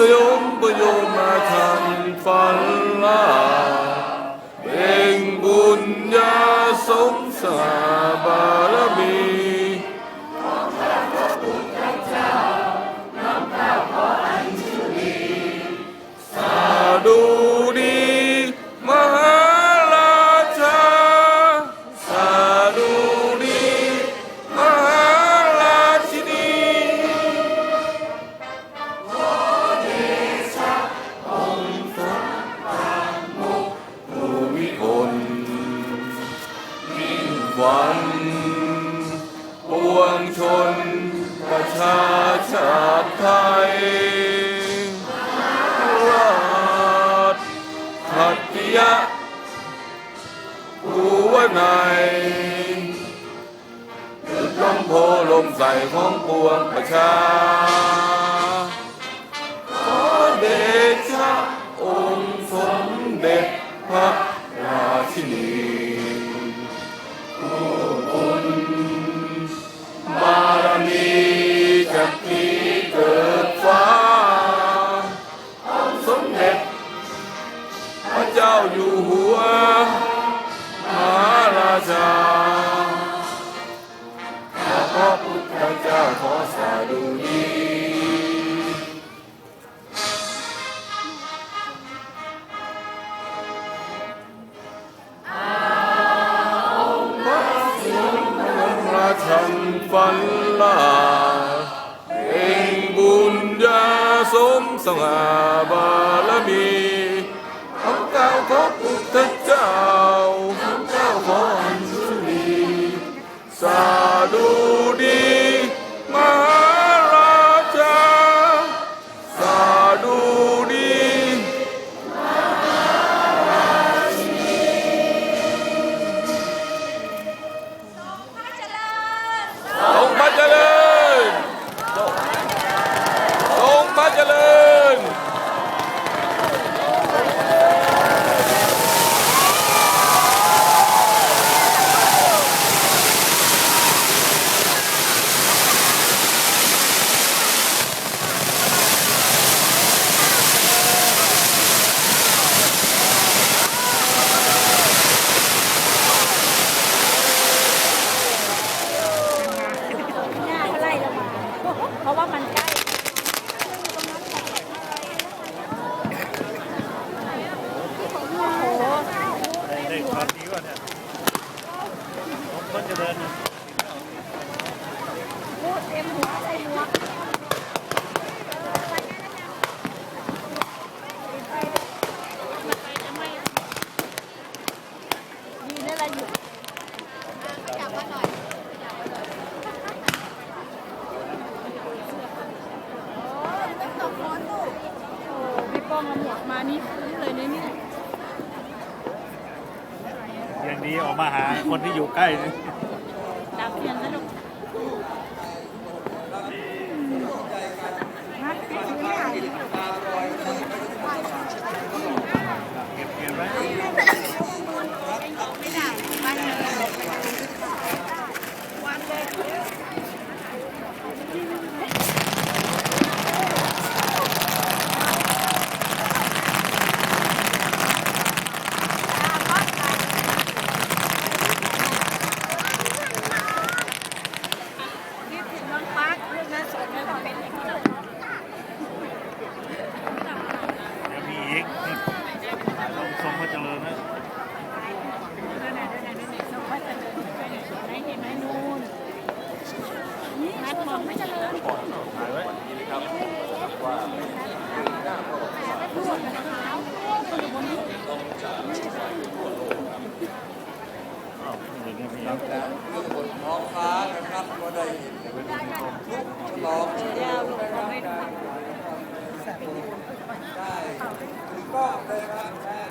สยมประโยชน์มาทันฝันลาเบ่งบุญญาสมสาร วัญปวงชนประชาชาติไทยราชขัตติยะภูวนัยจุดลมโพลมใส่ของปวงประชาขอเดชะ สาธุดีราชันฝันลาเองบุญญาสมสง่าบารมีคำกล่าวของพุทธเจ้า ราะว่ามันใกล้โอ้โหได้ความดีว่าเนี่ยผมก็จะเดินพูดเต็มหัวใส่หมวดีนะเราอยู่พี่ป้องเอาหมวกมานี่คุ้มเลยนะเนี่ยอย่างนี้ออกมาหาคนที่อยู่ใกล้ ของไม่เจริญถ่ายไว้นี่นะครับว่าหน้าประวัติศาสตร์ต้องจากทั่วโลกครับตั้งแต่เรื่องบนท้องฟ้านะครับก็ได้ทุกลองยาวนะครับได้ถูกต้องเลยครับ